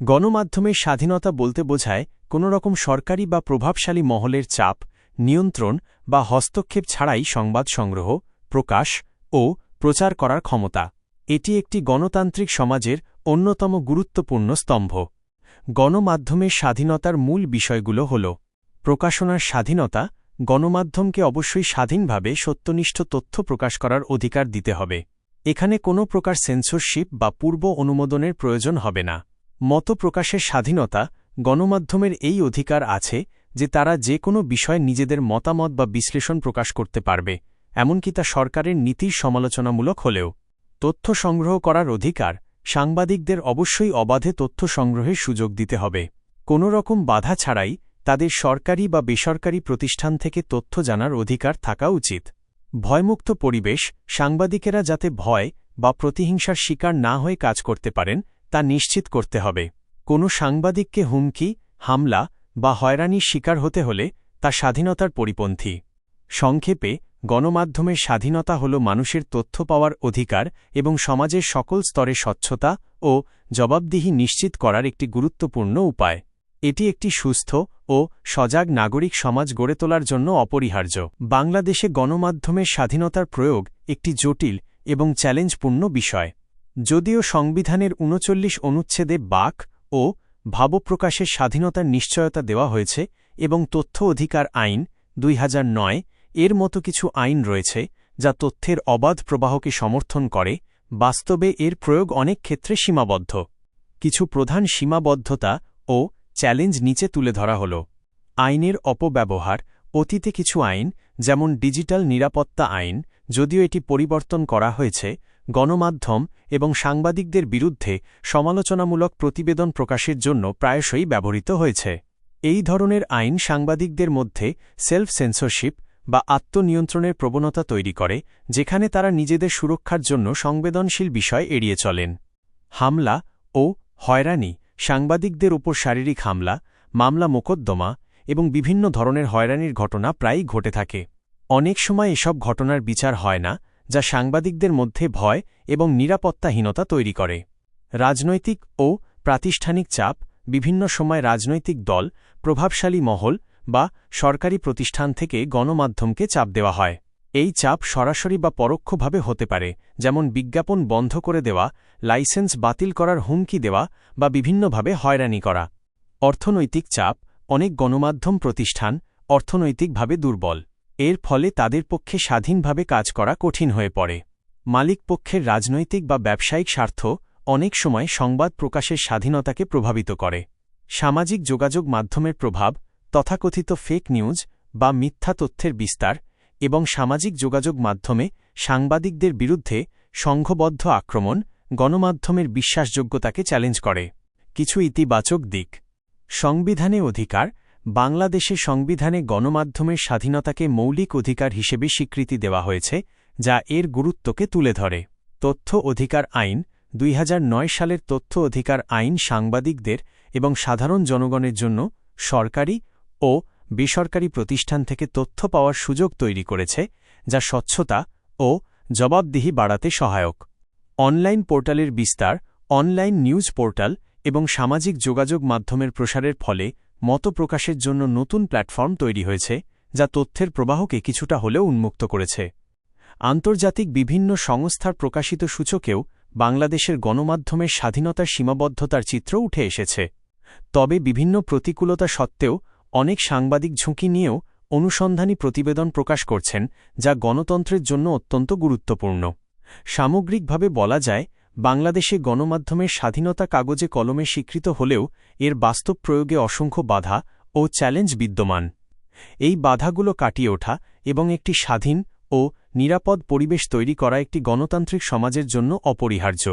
গণমাধ্যমের স্বাধীনতা বলতে বোঝায় কোনো রকম সরকারি বা প্রভাবশালী মহলের চাপ, নিয়ন্ত্রণ বা হস্তক্ষেপ ছাড়াই সংবাদ সংগ্রহ, প্রকাশ ও প্রচার করার ক্ষমতা। এটি একটি গণতান্ত্রিক সমাজের অন্যতম গুরুত্বপূর্ণ স্তম্ভ। গণমাধ্যমের স্বাধীনতার মূল বিষয়গুলো হল প্রকাশনার স্বাধীনতা, গণমাধ্যমকে অবশ্যই স্বাধীনভাবে সত্যনিষ্ঠ তথ্য প্রকাশ করার অধিকার দিতে হবে। এখানে কোনো প্রকার সেন্সরশিপ বা পূর্ব অনুমোদনের প্রয়োজন হবে না। মত প্রকাশের স্বাধীনতা গণমাধ্যমের এই অধিকার আছে যে তারা যে কোনো বিষয়ে নিজেদের মতামত বা বিশ্লেষণ প্রকাশ করতে পারবে, এমনকি তা সরকারের নীতির সমালোচনামূলক হলেও। তথ্য সংগ্রহ করার অধিকার সাংবাদিকদের অবশ্যই অবাধে তথ্য সংগ্রহের সুযোগ দিতে হবে। কোনো রকম বাধা ছাড়াই তাদের সরকারি বা বেসরকারি প্রতিষ্ঠান থেকে তথ্য জানার অধিকার থাকা উচিত। ভয়মুক্ত পরিবেশ, সাংবাদিকেরা যাতে ভয় বা প্রতিহিংসার শিকার না হয়ে কাজ করতে পারেন তা নিশ্চিত করতে হবে। কোনো সাংবাদিককে হুমকি, হামলা বা হয়রানির শিকার হতে হলে তা স্বাধীনতার পরিপন্থী। সংক্ষেপে, গণমাধ্যমের স্বাধীনতা হল মানুষের তথ্য পাওয়ার অধিকার এবং সমাজের সকল স্তরে স্বচ্ছতা ও জবাবদিহি নিশ্চিত করার একটি গুরুত্বপূর্ণ উপায়। এটি একটি সুস্থ ও সজাগ নাগরিক সমাজ গড়ে তোলার জন্য অপরিহার্য। বাংলাদেশে গণমাধ্যমের স্বাধীনতার প্রয়োগ একটি জটিল এবং চ্যালেঞ্জপূর্ণ বিষয়। যদিও সংবিধানের উনচল্লিশ অনুচ্ছেদে বাক ও ভাবপ্রকাশের স্বাধীনতার নিশ্চয়তা দেওয়া হয়েছে এবং তথ্য অধিকার আইন দুই হাজার নয় এর মতো কিছু আইন রয়েছে যা তথ্যের অবাধ প্রবাহকে সমর্থন করে, বাস্তবে এর প্রয়োগ অনেক ক্ষেত্রে সীমাবদ্ধ। কিছু প্রধান সীমাবদ্ধতা ও চ্যালেঞ্জ নিচে তুলে ধরা হল। আইনের অপব্যবহার, অতীতে কিছু আইন, যেমন ডিজিটাল নিরাপত্তা আইন, যদিও এটি পরিবর্তন করা হয়েছে গণমাধ্যম এবং সাংবাদিকদের বিরুদ্ধে সমালোচনামূলক প্রতিবেদন প্রকাশের জন্য প্রায়শই ব্যবহৃত হয়েছে। এই ধরনের আইন সাংবাদিকদের মধ্যে সেলফ সেন্সরশিপ বা আত্মনিয়ন্ত্রণের প্রবণতা তৈরি করে, যেখানে তারা নিজেদের সুরক্ষার জন্য সংবেদনশীল বিষয় এড়িয়ে চলেন। হামলা ও হয়রানি, সাংবাদিকদের উপর শারীরিক হামলা, মামলা মোকদ্দমা এবং বিভিন্ন ধরনের হয়রানির ঘটনা প্রায়ই ঘটে থাকে। অনেক সময় এসব ঘটনার বিচার হয় না যা সাংবাদিকদের মধ্যে ভয় এবং নিরাপত্তাহীনতা তৈরি করে। রাজনৈতিক ও প্রাতিষ্ঠানিক চাপ, বিভিন্ন সময় রাজনৈতিক দল, প্রভাবশালী মহল বা সরকারি প্রতিষ্ঠান থেকে গণমাধ্যমকে চাপ দেওয়া হয়। এই চাপ সরাসরি বা পরোক্ষভাবে হতে পারে, যেমন বিজ্ঞাপন বন্ধ করে দেওয়া, লাইসেন্স বাতিল করার হুমকি দেওয়া বা বিভিন্নভাবে হয়রানি করা। অর্থনৈতিক চাপ, অনেক গণমাধ্যম প্রতিষ্ঠান অর্থনৈতিকভাবে দুর্বল। এর ফলে তাদের পক্ষে স্বাধীনভাবে কাজ করা কঠিন হয়ে পড়ে। মালিক পক্ষের রাজনৈতিক বা ব্যবসায়িক স্বার্থ অনেক সময় সংবাদ প্রকাশের স্বাধীনতাকে প্রভাবিত করে। সামাজিক যোগাযোগ মাধ্যমের প্রভাব, তথাকথিত ফেক নিউজ বা মিথ্যা তথ্যের বিস্তার এবং সামাজিক যোগাযোগ মাধ্যমে সাংবাদিকদের বিরুদ্ধে সংঘবদ্ধ আক্রমণ গণমাধ্যমের বিশ্বাসযোগ্যতাকে চ্যালেঞ্জ করে। কিছু ইতিবাচক দিক। সংবিধানে অধিকার বাংলাদেশে সংবিধানে গণমাধ্যমের স্বাধীনতাকে মৌলিক অধিকার হিসেবে স্বীকৃতি দেওয়া হয়েছে, যা এর গুরুত্বকে তুলে ধরে। তথ্য অধিকার আইন, দুই হাজার নয় সালের তথ্য অধিকার আইন সাংবাদিকদের এবং সাধারণ জনগণের জন্য সরকারি ও বেসরকারি প্রতিষ্ঠান থেকে তথ্য পাওয়ার সুযোগ তৈরি করেছে, যা স্বচ্ছতা ও জবাবদিহি বাড়াতে সহায়ক। অনলাইন পোর্টালের বিস্তার, অনলাইন নিউজ পোর্টাল এবং সামাজিক যোগাযোগ মাধ্যমের প্রসারের ফলে মত প্রকাশের জন্য নতুন প্ল্যাটফর্ম তৈরি হয়েছে, যা তথ্যের প্রবাহকে কিছুটা হলেও উন্মুক্ত করেছে। আন্তর্জাতিক বিভিন্ন সংস্থার প্রকাশিত সূচকেও বাংলাদেশের গণমাধ্যমের স্বাধীনতার সীমাবদ্ধতার চিত্র উঠে এসেছে। তবে বিভিন্ন প্রতিকূলতা সত্ত্বেও অনেক সাংবাদিক ঝুঁকি নিয়েও অনুসন্ধানী প্রতিবেদন প্রকাশ করছেন, যা গণতন্ত্রের জন্য অত্যন্ত গুরুত্বপূর্ণ। সামগ্রিকভাবে বলা যায় বাংলাদেশে গণমাধ্যমের স্বাধীনতা কাগজে কলমে স্বীকৃত হলেও এর বাস্তব প্রয়োগে অসংখ্য বাধা ও চ্যালেঞ্জ বিদ্যমান। এই বাধাগুলো কাটিয়ে ওঠা এবং একটি স্বাধীন ও নিরাপদ পরিবেশ তৈরি করা একটি গণতান্ত্রিক সমাজের জন্য অপরিহার্য।